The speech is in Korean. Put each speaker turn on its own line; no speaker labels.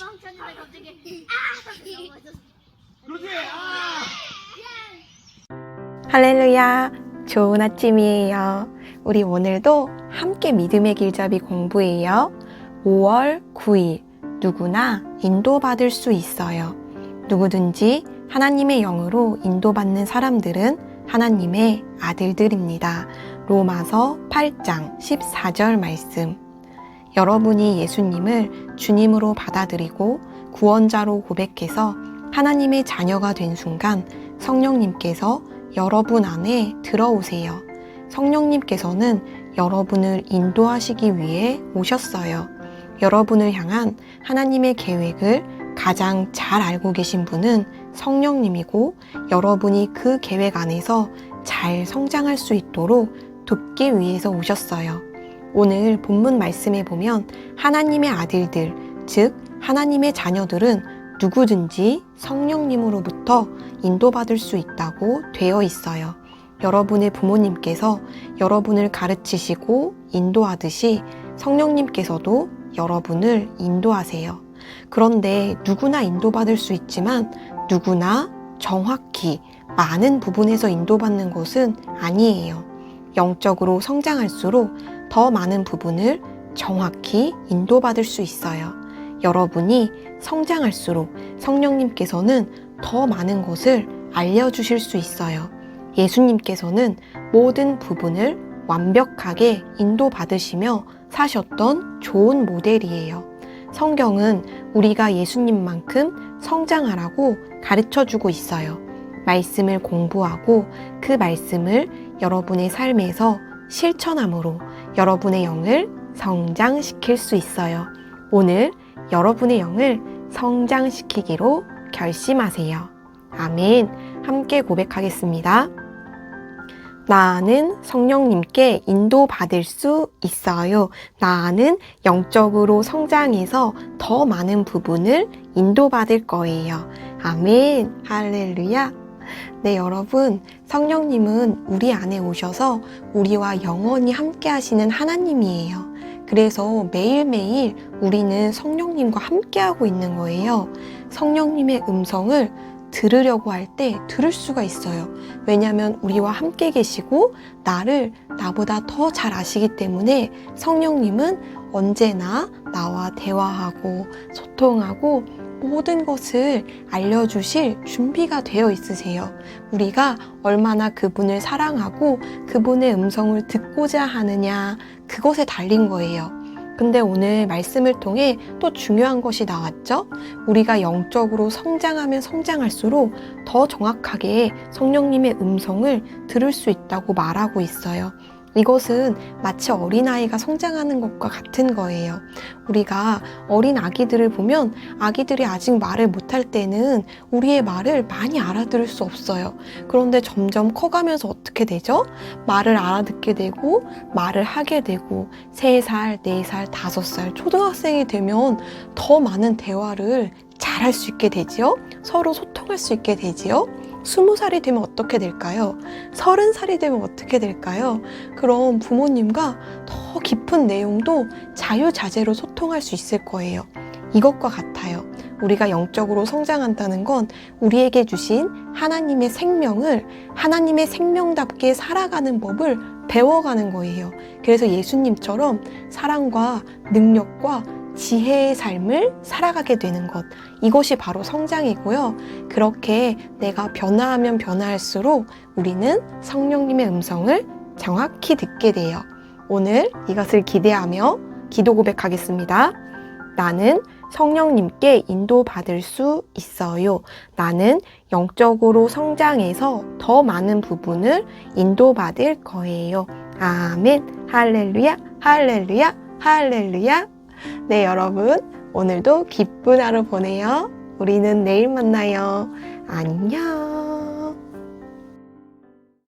뻥 쳤는데 갑자기 아!
그렇지. 아.
할렐루야. 좋은 아침이에요. 우리 오늘도 함께 믿음의 길잡이 공부해요. 5월 9일. 누구나 인도받을 수 있어요. 누구든지 하나님의 영으로 인도받는 사람들은 하나님의 아들들입니다. 로마서 8장 14절 말씀. 여러분이 예수님을 주님으로 받아들이고 구원자로 고백해서 하나님의 자녀가 된 순간 성령님께서 여러분 안에 들어오세요. 성령님께서는 여러분을 인도하시기 위해 오셨어요. 여러분을 향한 하나님의 계획을 가장 잘 알고 계신 분은 성령님이고 여러분이 그 계획 안에서 잘 성장할 수 있도록 돕기 위해서 오셨어요. 오늘 본문 말씀에 보면 하나님의 아들들, 즉 하나님의 자녀들은 누구든지 성령님으로부터 인도받을 수 있다고 되어 있어요. 여러분의 부모님께서 여러분을 가르치시고 인도하듯이 성령님께서도 여러분을 인도하세요. 그런데 누구나 인도받을 수 있지만 누구나 정확히 많은 부분에서 인도받는 것은 아니에요. 영적으로 성장할수록 더 많은 부분을 정확히 인도받을 수 있어요. 여러분이 성장할수록 성령님께서는 더 많은 것을 알려주실 수 있어요. 예수님께서는 모든 부분을 완벽하게 인도받으시며 사셨던 좋은 모델이에요. 성경은 우리가 예수님만큼 성장하라고 가르쳐 주고 있어요. 말씀을 공부하고 그 말씀을 여러분의 삶에서 실천함으로 여러분의 영을 성장시킬 수 있어요. 오늘 여러분의 영을 성장시키기로 결심하세요. 아멘. 함께 고백하겠습니다. 나는 성령님께 인도받을 수 있어요. 나는 영적으로 성장해서 더 많은 부분을 인도받을 거예요. 아멘. 할렐루야. 네, 여러분. 성령님은 우리 안에 오셔서 우리와 영원히 함께 하시는 하나님이에요. 그래서 매일매일 우리는 성령님과 함께하고 있는 거예요. 성령님의 음성을 들으려고 할 때 들을 수가 있어요. 왜냐하면 우리와 함께 계시고 나를 나보다 더 잘 아시기 때문에 성령님은 언제나 나와 대화하고 소통하고 모든 것을 알려주실 준비가 되어 있으세요. 우리가 얼마나 그분을 사랑하고 그분의 음성을 듣고자 하느냐, 그것에 달린 거예요. 근데 오늘 말씀을 통해 또 중요한 것이 나왔죠? 우리가 영적으로 성장하면 성장할수록 더 정확하게 성령님의 음성을 들을 수 있다고 말하고 있어요. 이것은 마치 어린아이가 성장하는 것과 같은 거예요. 우리가 어린 아기들을 보면 아기들이 아직 말을 못할 때는 우리의 말을 많이 알아들을 수 없어요. 그런데 점점 커가면서 어떻게 되죠? 말을 알아듣게 되고 말을 하게 되고 3살, 4살, 5살 초등학생이 되면 더 많은 대화를 잘 할 수 있게 되지요. 서로 소통할 수 있게 되지요. 스무 살이 되면 어떻게 될까요? 서른 살이 되면 어떻게 될까요? 그럼 부모님과 더 깊은 내용도 자유자재로 소통할 수 있을 거예요. 이것과 같아요. 우리가 영적으로 성장한다는 건 우리에게 주신 하나님의 생명을 하나님의 생명답게 살아가는 법을 배워가는 거예요. 그래서 예수님처럼 사랑과 능력과 지혜의 삶을 살아가게 되는 것. 이것이 바로 성장이고요. 그렇게 내가 변화하면 변화할수록 우리는 성령님의 음성을 정확히 듣게 돼요. 오늘 이것을 기대하며 기도 고백하겠습니다. 나는 성령님께 인도받을 수 있어요. 나는 영적으로 성장해서 더 많은 부분을 인도받을 거예요. 아멘. 할렐루야, 할렐루야, 할렐루야. 네, 여러분. 오늘도 기쁜 하루 보내요. 우리는 내일 만나요. 안녕.